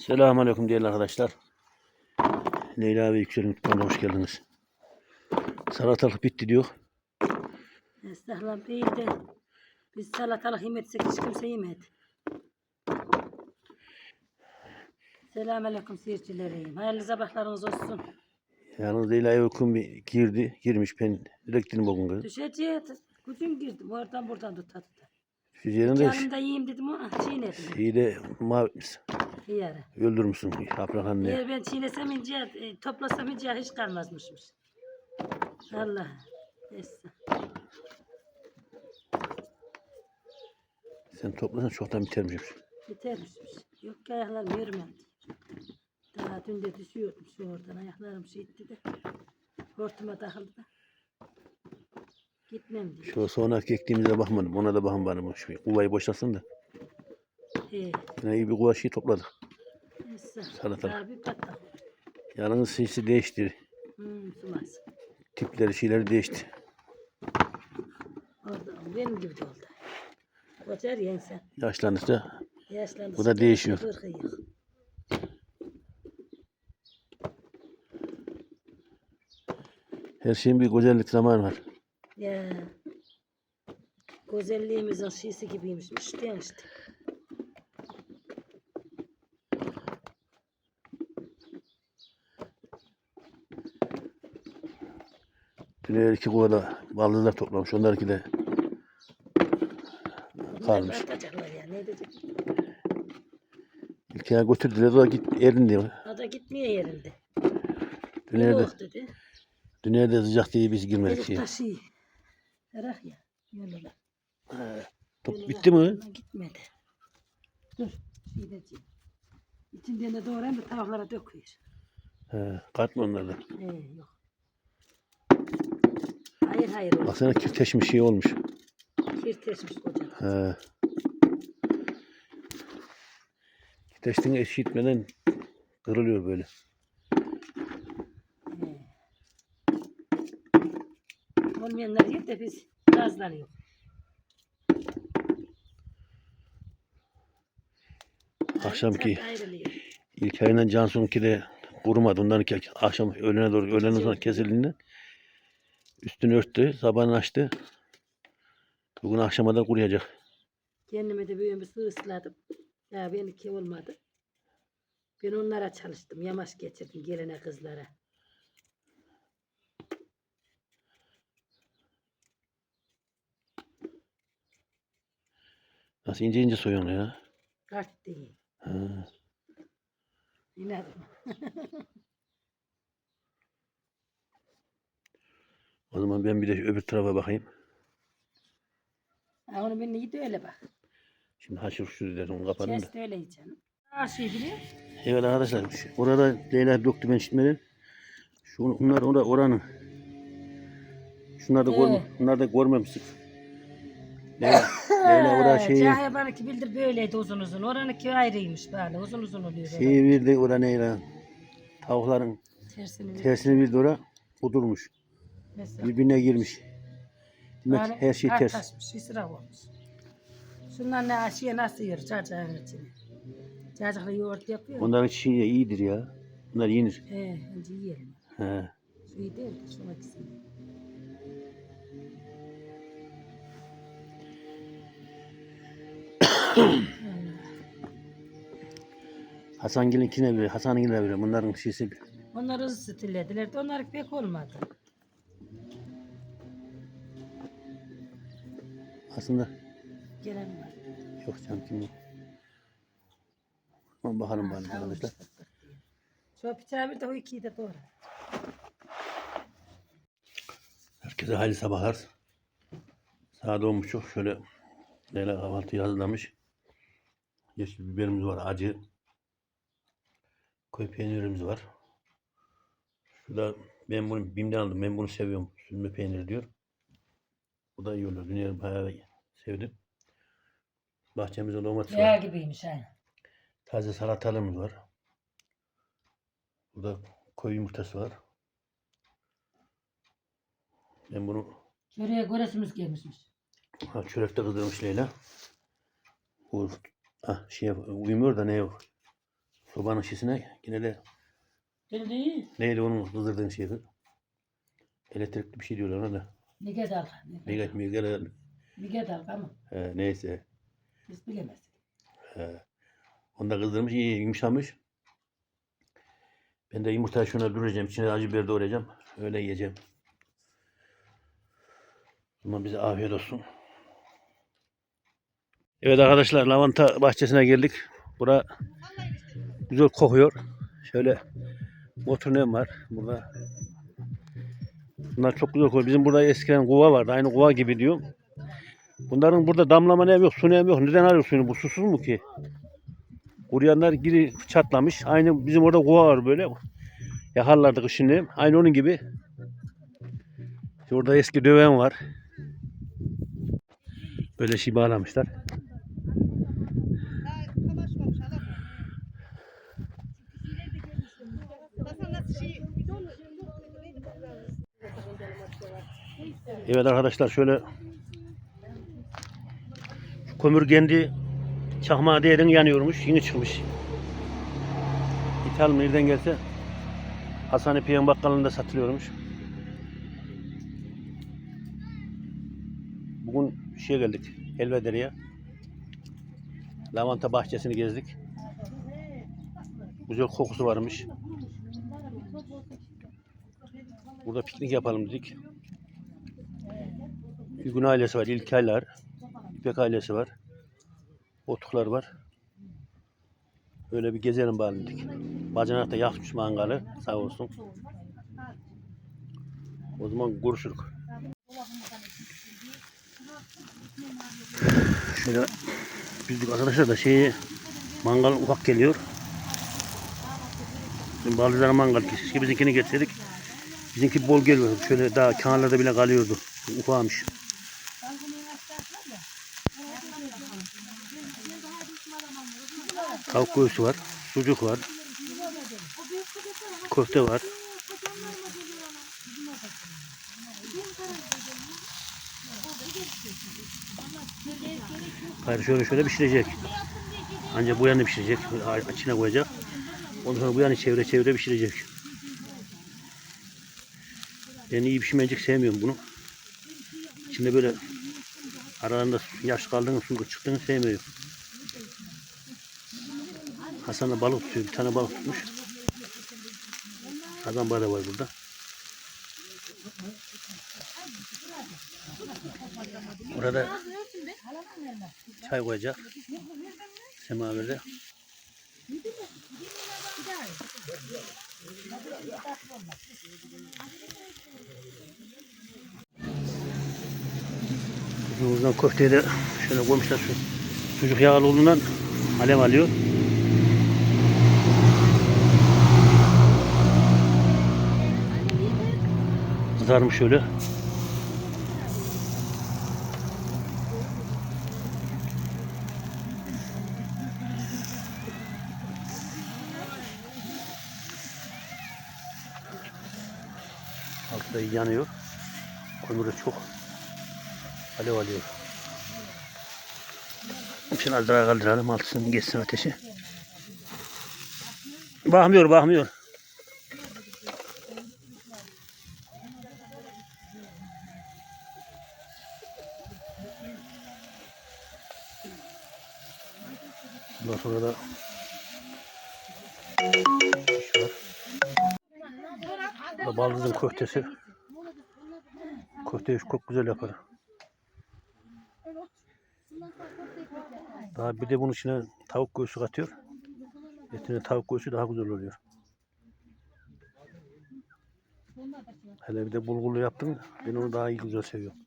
Selamünaleyküm değerli arkadaşlar. Leyla ve Yüksel'in mutfağına hoş geldiniz. Salatalık bitti diyor. Estağfurullah değil de biz salatalık yemetsek hiç kimse yemedi. Selamünaleyküm seyircilerim. Hayırlı sabahlarınız olsun. Yalnız Leyla'ya uykum bir girdi. Girmiş ben direkt dedim bugün kızım. Düşeceğiz. Gücüm girdim. Oradan buradan tutadı. Şu yerinde Yanımda yiyeyim dedim ama çiğnedim. şeyi de mavi Bir yere. öldürmüşsün yaprak anne. Eğer ben çiğnesem ince, e, toplasam ince hiç kalmazmışmış. Allah. Neyse. Sen toplasan çoktan bitermiş. Bitermişmiş. Yok ki ayaklarım yürümedi. Daha dün de düşüyordum şu oradan. Ayaklarım şiitti de. Hortuma takıldı da. Gitmem diye. Şu sonraki ektiğimize bakmadım. Ona da bakın bana. Şu kuvayı boşalsın da. He. Yine iyi bir kuva şey topladık. Neyse. Salatalık. Bir patlak. Yalnız sesi değişti. Hmm, sumaz. Tipleri şeyleri değişti. Orada benim gibi de oldu. Kocar ya insan. Yaşlandıkça Yaşlandı. Bu da değişiyor. Her şeyin bir güzellik zamanı var. Ya. Güzelliğimizin şişi gibiymiş. İşte işte. Dün her iki kovada ballılar toplamış. Onlarki de kalmış. İlkaya götürdüler. O da git yerinde. Dün evde, Yok dedi. dün evde sıcak diye biz girmedik şeye. taşı. Erak ya. Yoluna. Bitti mi? Gitmedi. Dur. Diyeceğim. İçinden de doğrayayım da tavuklara döküyor. He, katma onlardan. Ee, yok. Hayır hayır. oğlum. Baksana kirteşmiş şey olmuş. Kir teşmiş koca. He. Kirteştiğini eşitmeden kırılıyor böyle. Olmayanlar yer de biz gazlanıyor. Akşamki ilk ayından Cansu'nunki de kurumadı. Ondan ki akşam öğlene doğru öğlenen sonra kesildiğinden üstünü örttü. Sabahını açtı. Bugün akşama da kuruyacak. Kendime de böyle bir su ısladım. Ya benimki olmadı. Ben onlara çalıştım. Yamaç geçirdim gelene kızlara. Nasıl ince ince soyuyorsun ya. Kart değil. Ha. İnadım. O zaman ben bir de öbür tarafa bakayım. Ha, onu ben iyi de öyle bak. Şimdi haşır şur dedim onu kapadım da. Kes de öyle yiyeceksin. Her biliyor. Evet arkadaşlar şu- orada Leyla döktü ben işitmeden. Şu bunlar orada oranın. Şunlar da görme, Ee. bunlar da görmemiştik. Leyla, Leyla orada şeyi, Cahil bana ki bildir böyleydi uzun uzun. Oranınki ayrıymış böyle uzun uzun oluyor. şeyi verdi orada Leyla. Tavukların Tersini tersini bir orada kudurmuş. Mesela. Birbirine girmiş. Demek Yani her şey ters. Taşmış, israf olmuş. Şunlar ne aşıya nasıl yiyor cacığın içine. Cacıklı yoğurt yapıyor. Onların şey iyidir ya. Bunlar yenir. He, önce yiyelim. He. Şu iyi değil de şuna gitsin. Hasan'ginkine bile, Hasan'ınkine bile bunların şeysi Onları hızlı stillediler de onlar pek olmadı. aslında Gelen var. yok canım kim yok. Aman bakalım Ha, arkadaşlar. Şu bıçağı bir de o ikiyi de doğru. Herkese hayırlı sabahlar. Saat olmuş çok. Şöyle Leyla kahvaltıyı hazırlamış. Yeşil biberimiz var, acı. Koyu peynirimiz var. Şurada ben bunu Bim'den aldım. Ben bunu seviyorum. Süzme peynir diyor. Bu da iyi olur. Dünyayı bayağı sevdim. Bahçemizde domates Yağ var. gibiymiş ha. Taze salatalığımız var. Burada koyu yumurtası var. Ben bunu Şuraya göresimiz gelmişmiş. Ha, çörekte kızdırmış Leyla. Bu ah, şey uyumuyor da ne yok. Sobanın şişine yine de Bildi. neydi onun kızdırdığın şeydi. Elektrikli bir şey diyorlar ona da. Nige dalga. Megat Megat Nige? He, neyse. Biz bilemezdik. He. Onu da kızdırmış, iyi yumuşamış. Ben de yumurtayı şuna duracağım. İçine acı biber doğrayacağım. Öyle yiyeceğim. Ama bize afiyet olsun. Evet arkadaşlar lavanta bahçesine geldik. Bura güzel kokuyor. Şöyle motornem var burada. Bunlar çok güzel kokuyor. Bizim burada eskiden kuva vardı. Aynı kuva gibi diyorum. Bunların burada damlama ne yok, su ne yok. Neden arıyor suyunu? Bu susuz mu ki? Kuruyanlar giri çatlamış. Aynı bizim orada kuva var böyle. Yakarlardı kışın. Aynı onun gibi. Orada eski döven var. Böyle şey bağlamışlar. Evet arkadaşlar şöyle şu kömür kendi çakmağı değerin yanıyormuş. Yeni çıkmış. İthal nereden gelse Hasan İpek'in bakkalında satılıyormuş. Bugün şeye geldik. Helvedere'ye. Lavanta bahçesini gezdik. Güzel kokusu varmış. Burada piknik yapalım dedik. Hügün ailesi var, İlkaylar, İpek ailesi var. Otuklar var. Öyle bir gezelim bari dedik. Bacanak da yakmış mangalı, sağ olsun. O zaman görüşürük. Şöyle bizdik arkadaşlar da şeyi mangal ufak geliyor. Bizim Baldızlar mangal keşke bizimkini getirseydik. Bizimki bol geliyor. Şöyle daha kenarlarda bile kalıyordu. Ufakmış. Tavuk göğsü var. Sucuk var. Köfte var. Hayır şöyle şöyle pişirecek. Ancak bu yanı pişirecek. İçine koyacak. Ondan sonra bu yanı çevre çevre pişirecek. Ben iyi pişmeyecek sevmiyorum bunu. İçinde böyle aralarında yaş kaldığını, su çıktığını sevmiyorum. Hasan da balık tutuyor. Bir tane balık tutmuş. Adam balığı var burada. Orada çay koyacak. Semaverde. Uzunuzdan köfteyi de şöyle koymuşlar sucuk yağlı olduğundan alev alıyor. Kızarmış şöyle. Altta yanıyor. Kömürü çok alev alıyor. Şimdi az daha kaldıralım altısını geçsin ateşi. Bakmıyor bakmıyor. Bundan sonra da şiş baldızın köftesi. Köfteyi çok güzel yapar. Daha bir de bunun içine tavuk göğsü katıyor. Etine tavuk göğsü daha güzel oluyor. Hele bir de bulgurlu yaptım. Ben onu daha iyi güzel seviyorum.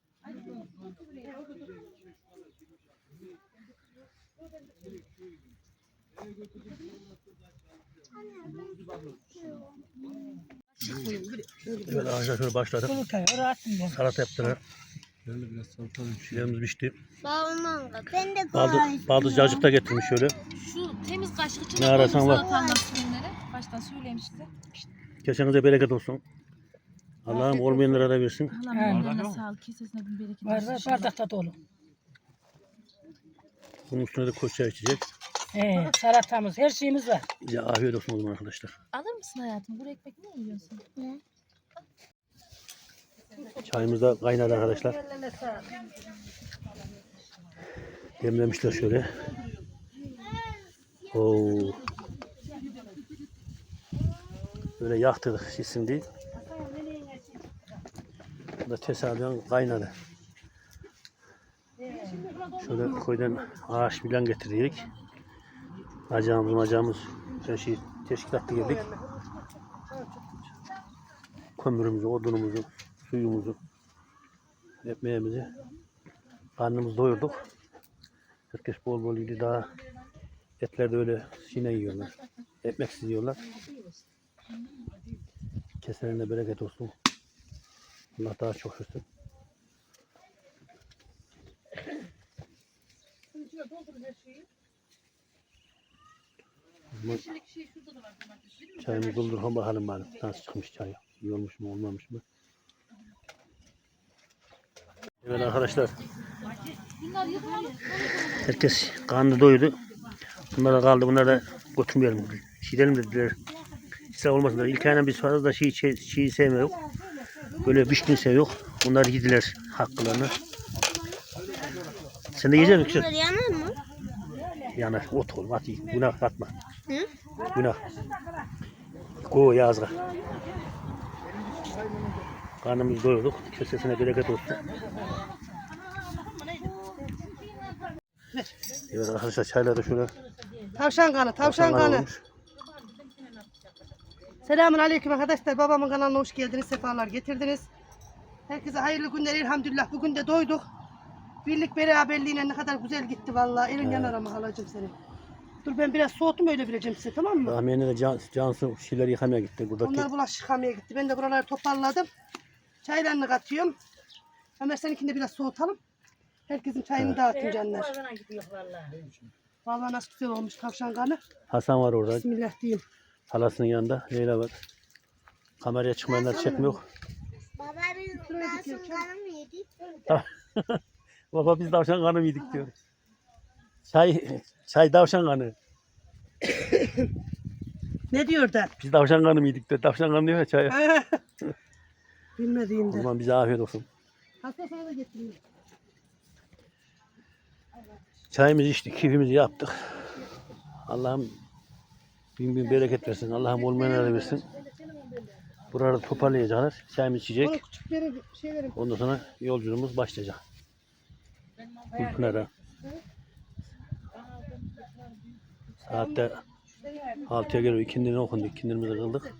Evet arkadaşlar şöyle başladık. Salata yaptılar. Şeylerimiz pişti. Ben de Baldı, baldız cacık da getirmiş şöyle. Şu temiz kaşık için Ne ararsan var. Baştan söyleyeyim size. Kesenize bereket olsun. Allah'ım olmayanlara da versin. Allah'ım ömrüne sağlık, kesesine bin bereket Var inşallah. bardakta dolu. Bunun üstüne de koç çay içecek. Ee, salatamız, her şeyimiz var. Bize afiyet olsun o zaman arkadaşlar. Alır mısın hayatım? Kuru ekmek ne yiyorsun? Çayımız da kaynadı arkadaşlar. Demlemişler şöyle. Oo. Böyle yaktırdık şişsin diye. Bu da tesadüfen kaynadı. Şöyle koydan ağaç bilen getirdik. Acağımız macağımız her şey teşkilatlı geldik. Kömürümüzü, odunumuzu, suyumuzu, ekmeğimizi karnımızı doyurduk. Herkes bol bol yedi daha etler de öyle sine yiyorlar. Ekmeksiz yiyorlar. Keselerine bereket olsun. Allah daha çok versin. Zaman Çayımızı dolduralım bakalım bari. Nasıl çıkmış çay? İyi olmuş mu olmamış mı? Evet arkadaşlar. Bunlar. Herkes karnı doydu. Bunlar da kaldı. Bunları da götürmeyelim. Çiğdelim dediler. İsraf olmasın da. İlk biz fazla da çiğ, çiğ, çiğ sevmiyor. Böyle pişkin seviyor. Bunlar yediler hakkılarını. Sen de yiyecek misin? Bunlar yanar mı? Yanar. Ot oğlum at. Günah katma. Hı? Günah. Yazga. Karnımızı doyurduk. Kesesine bereket olsun. Evet arkadaşlar çaylar da şöyle Tavşan kanı, tavşan kanı. olmuş. Selamun aleyküm arkadaşlar. Babamın kanalına hoş geldiniz. Sefalar getirdiniz. Herkese hayırlı günler elhamdülillah. Bugün de doyduk. Birlik beraberliğine ne kadar güzel gitti vallahi. Elin yanar ama halacığım senin. Dur ben biraz soğutum öyle vereceğim size tamam mı? Rahmiye'ne de can, Cansu şeyleri yıkamaya gitti. Buradaki Onlar bulaşık yıkamaya gitti. Ben de buraları toparladım. Çaylarını katıyorum. Ömer seninkini de biraz soğutalım. Herkesin çayını dağıtın canlar. Vallahi nasıl güzel olmuş tavşan kanı. Hasan var orada. Bismillah diyeyim. Halasının yanında. Leyla var. Kameraya çıkmayanlar çekmiyor. Baba biz nasıl kanı mı yedik? Baba biz tavşan kanı mı yedik diyor. Çay, çay tavşan kanı. Ne diyor da? Biz tavşan kanı mı yedik de tavşan kanı diyor ya çaya. O Bilmediğimde. zaman bize afiyet olsun. Hasta sana da getireyim. Çayımızı içtik, keyfimizi yaptık. Allah'ım bin bin bereket versin. Allah'ım olmayanlara versin. Burada toparlayacaklar. Çayımız içecek. Şey. Ondan sonra yolculuğumuz başlayacak. Gülpınar'a. Saatte 6'ya geliyor. İkindini okundu. İkindimizi kıldık.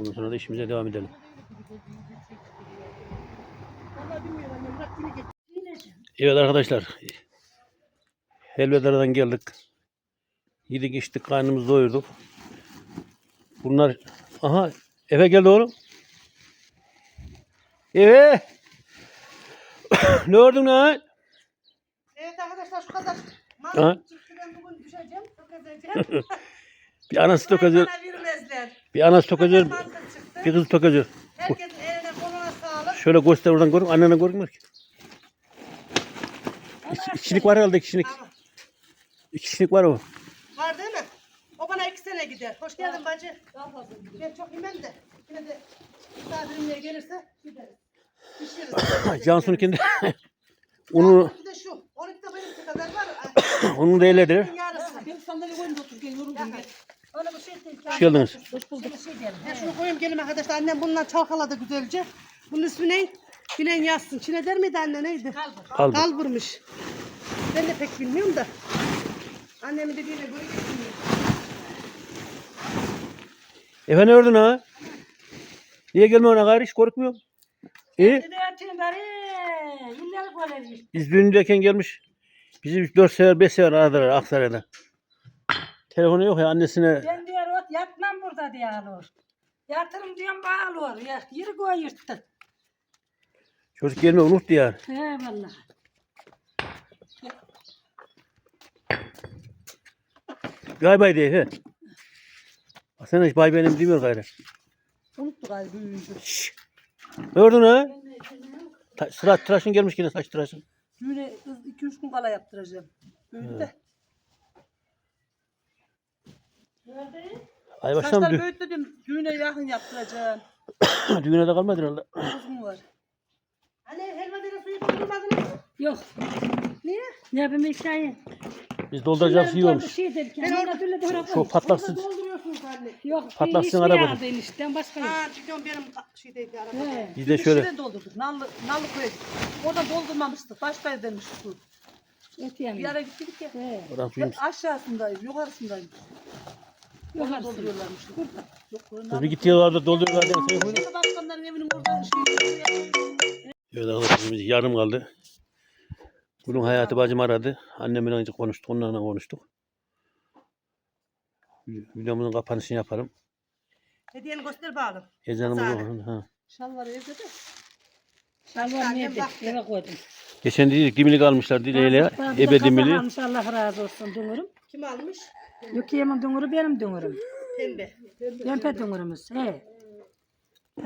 Ondan sonra da işimize devam edelim. Evet arkadaşlar. Helvedara'dan geldik. Yedik içtik karnımızı doyurduk. Bunlar aha eve geldi oğlum. Eve. ne gördün lan? Evet arkadaşlar şu kadar. Mal çıktı ben bugün düşeceğim. Çok ezeceğim. Bir anası tokazıyor. Bana vermezler. Bir anası tokazıyor. Mantık çıktı. Bir kız tokazıyor. Herkesin eline koluna sağlık. Şöyle göster oradan görün. Annene görünmüyor ki. İki, kişilik var herhalde iki kişilik. İki kişilik var o. Var değil mi? O bana iki sene gider. Hoş geldin bacı. Ben çok yemem de. Yine de misafirimle gelirse gideriz. Pişiririz. Cansu'nun kendi unu, Bir de şu. 12'de benimki kadar var. onu da ellediler. Yarısı. Sandalye koyun da otur gel yoruldum gel. Öyle bir şey değil. Hoş geldiniz. Hoş bulduk. Şey diyelim. Ben şunu koyayım gelin arkadaşlar. Annem bundan çalkaladı güzelce. Bunun ismi ne? Bilen yazsın. Çine der miydi anne neydi? Kaldı. Kalburmuş. Ben de pek bilmiyorum da. Annemin dediğine göre getirmiyor. Efe ne ördün ha? Niye gelmiyor ona gayrı hiç korkmuyor. İyi. Biz düğündeyken gelmiş. Bizi 4 sefer 5 sefer aradılar Aksaray'da. Telefonu yok ya annesine. Ben diyor ot yatmam burada diye alıyor. Yatırım diyorum bağlıyor. Ya, yürü koy yırttı. Çocuk gelmeyi unuttu yani. He vallahi. Bay bay diye Efe. Sen hiç bay benim demiyor gayrı. Unuttu galiba büyüyünce. Şşş. Ne ördün ha? Ta, sıra tıraşın gelmiş yine saç tıraşın. Düğüne 2-3 gün kala yaptıracağım. Büyüdü de. Ay Saçları dü büyüttü dedim. Düğüne yakın yaptıracağım. düğüne de kalmadı herhalde. 9 gün var. Hani helva dere suyu doldurmadınız mı? Yok. Niye? Ne yapayım hikaye? Biz dolduracağız iyi olmuş. Şey derken, Ben orada- orada doğru Çok patlaksın. Orada dolduruyorsunuz anne. Yok, Patlaksın hiçbir araba. yağda enişten başka yok. Ha biliyorum benim şeydeydi araba. He. Biz de şöyle Şöyle doldurduk. Nallı, nallı koya gittik. Oradan doldurmamıştık. Başka demiş su. Et yani. Bir ara gittik ya. He. oradan suyumuz. aşağısındayım, yukarısındayım. Dolduruyorlarmış. Burada. Dolduruyorlar. diye şey yapıyor. Şimdi başkanların evinin orada şey Evet arkadaşlar yarım kaldı. Bunun hayatı bacım aradı. Annemle önce konuştuk. Onlarla konuştuk. Videomuzun kapanışını yaparım. Hediyeni göster bağlı. Ezanımız okundu. Ha. Şal var evde de. Şalvar nerede? Eve koydum. Geçen dedik dimlik almışlar Dile'yle. Ebe dimili. Almış Allah razı olsun dünürüm. Kim almış? Yukiye'min dünürü benim dünürüm. Pembe. Pempe dünürümüz. He.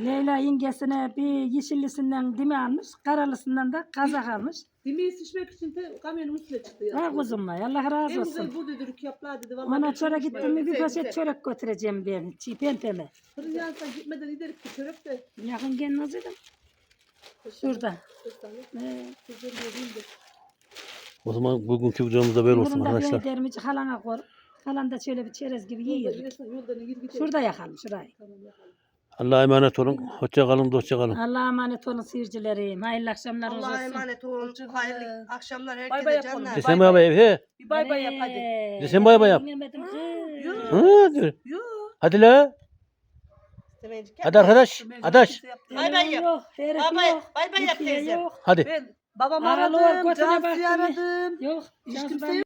Leyla yengesine bir yeşillisinden dimi almış. Karalısından da kazak almış. Dimiyi sıçmak için de kamyonun üstüne çıktı ya. Ha kuzum vay, Allah razı En olsun. güzel bu dedi yaprağı dedi. Vallahi Ona bir çöre şey gittim mi bir poşet çörek götüreceğim ben. Çiğ pempeme. Fırın yansa gitmeden giderik ki çörek de. Yakın. Şurada. He. Güzel göreyim de. O zaman bugünkü videomuz da böyle olsun Bunun da arkadaşlar. ben dermici halana koy. Halan da şöyle bir çerez gibi yiyor. Şurada yakalım şurayı. Allah'a emanet olun. Hoşça kalın, dostça kalın. Allah'a emanet olun seyircilerim. Hayırlı Allah'a olsun. emanet olun. Hayırlı akşamlar Bay herkese bay canlar. yapalım. Desen bay bay he. Bir bay bay yap hadi. Desen bay bay yap. yemedim kız. Yok. Ha, diyor. Yok. Hadi la. Hadi arkadaş. Adaş. Bay bay yap. Yok, herif Bay bay. yok. Bay bay yap Türkiye teyze. Yok. Hadi. Ben babamı Aralı aradım. götüne Cansu'yu baktım. aradım. Yok. Hiç Cansu kimse ben-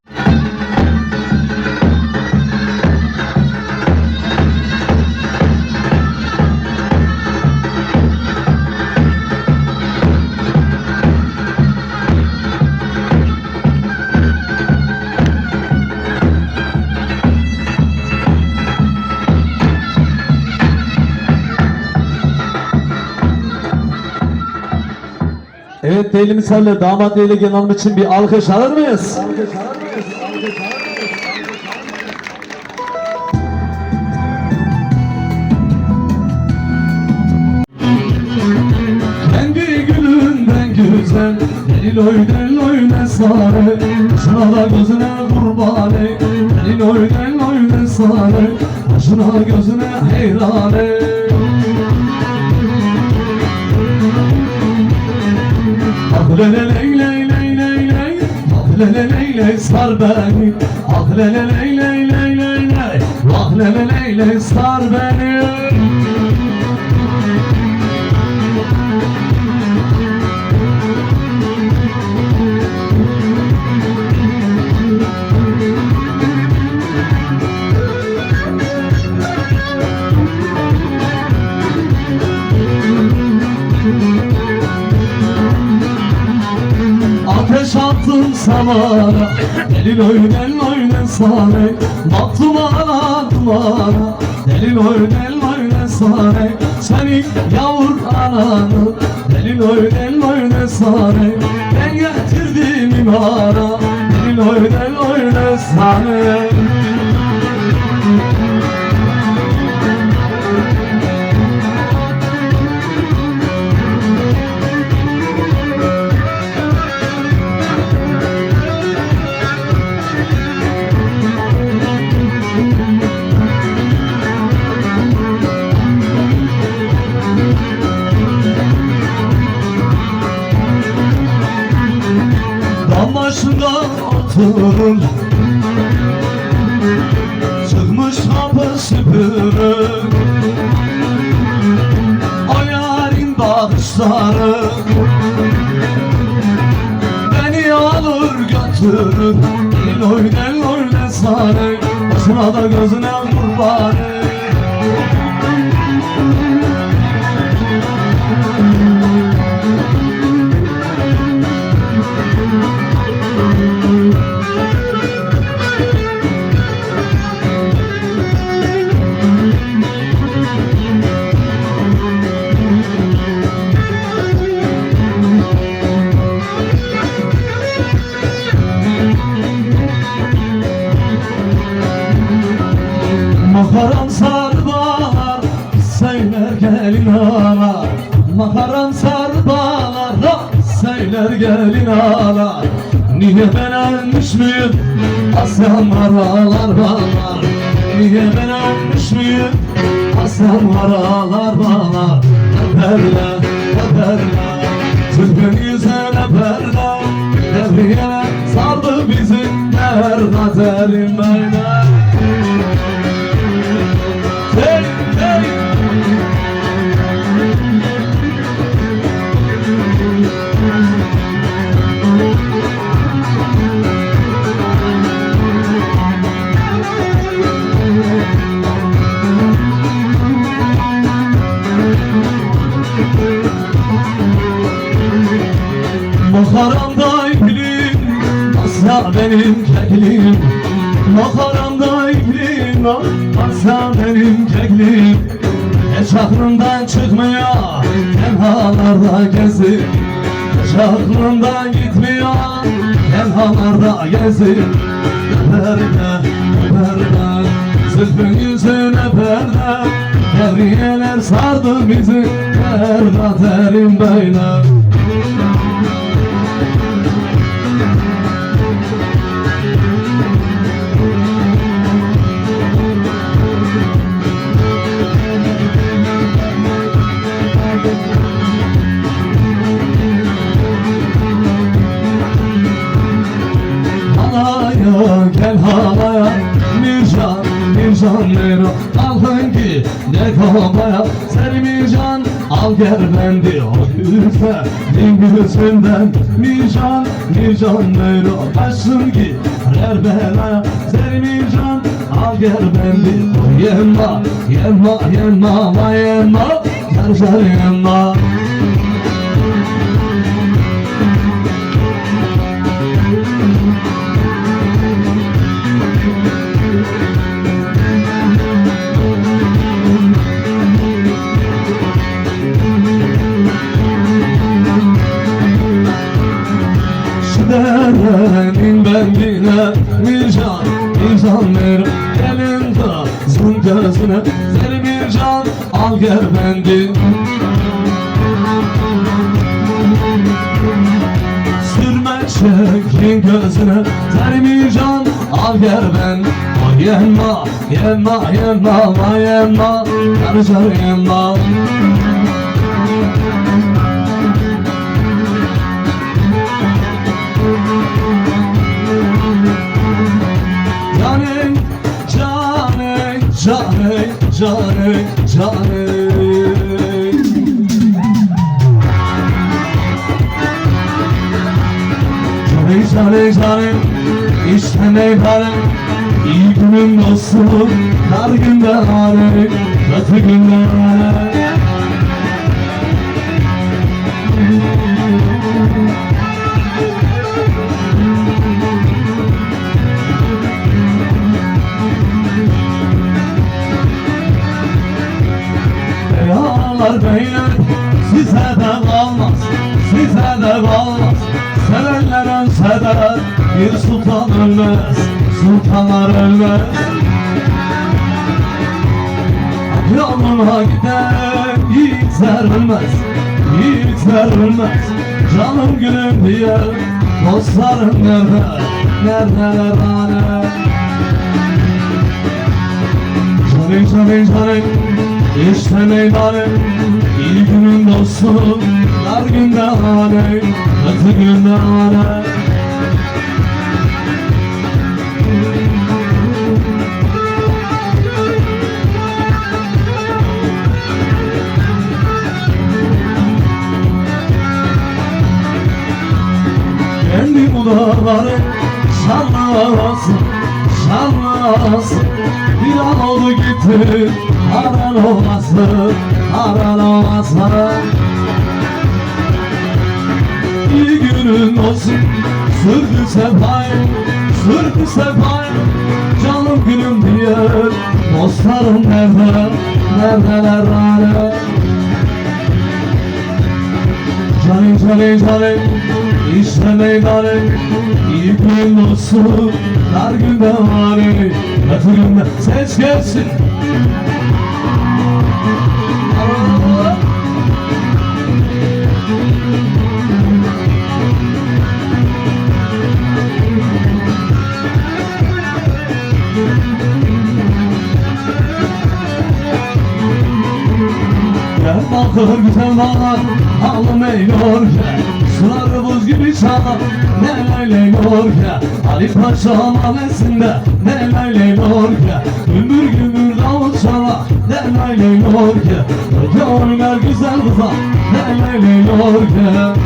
Evet değerli misalle damat ile hanım için bir alkış alır mıyız? Kendi gülünden güzel Delil oy delil oy ne sarı. Şuna gözüne kurban ey Delil oy delil oy ne sarı gözüne heyran ey lele ley ley ley ley ley Ah lele ley ley sar beni Ah lele ley ley ley ley ley Ah lele ley ley sar beni samana Delil oy del oy ne sare Baktım ana dumana Delil oy del oy ne sare Senin yavur ananı. Delil oy del oy ne sare Ben getirdim imana Delil oy del oy oturur Çıkmış kapı süpürür O yarın bakışları Beni alır götürür. Dil oy del oy ne sarı. Başına da gözüne kurbanı Makaram sarı bağlar Söyler gelin ağlar Makaram sarı bağlar Söyler gelin ağlar Niye ben ölmüş müyüm Aslanlar ağlar bağlar. Niye ben ölmüş müyüm Aslanlar ağlar bağlar. Öperler öperler. Türk'ün yüzüne perde Devriyeler sardı bizi Nerede derin böyle Asla benim keklim Makaramda iplim Asla benim keklim Hiç aklımdan çıkmıyor Tenhalarda gezip Hiç aklımdan gitmiyor Tenhalarda gezip Perde, perde Zülfün yüzüne perde Devriyeler sardı bizi Perde derin böyle Ne kovaya Seni Mircan al gel bendi. O ürfe gözünden Mircan, Mircan Mero Kaçsın ki her belaya Seni Mircan al gel bendi. O yemma, yemma, yemma, ma yemma. Yar yar yemma bendine Mircan, Mircan ver. Gelin kızın gözüne. Seni Mircan al gel bendi Sürme şeklin gözüne. Seni Mircan al gel ben. O yenma, yenma, yenma, ma yenma Yarışar yenma Canım, canım, canım Canım, canım, canım, işte meyhanem İyi günün dostu, dar günde hane, kötü günde hane sultan ölmez Sultanlar ölmez Yoluna giden yiğitler ölmez Yiğitler ölmez Canım gülüm diye Dostlarım nerede Neredeler hani Canım canım canım işte meydanım. İyi günün dostu Dar günde hane Kötü günde hane gitti Aran olmasın Aran olmasın İyi günün olsun Sırtı sefayım Sırtı sefayım Canım gülüm diye Dostlarım nerede Neredeler hani Canım canım canım İşte meydanım İyi gün olsun Dar günde hani Sende ses gelsin. Gel bakır güzel dağlar Ağlım eyliyor ki Çağlar Ne leyleyliyor ki Ali Paşa mahallesinde Ne leyleyliyor ki Gümbür gümbür davul çalar Ne leyleyliyor ki Öte oynar güzel kızlar Ne leyleyliyor ki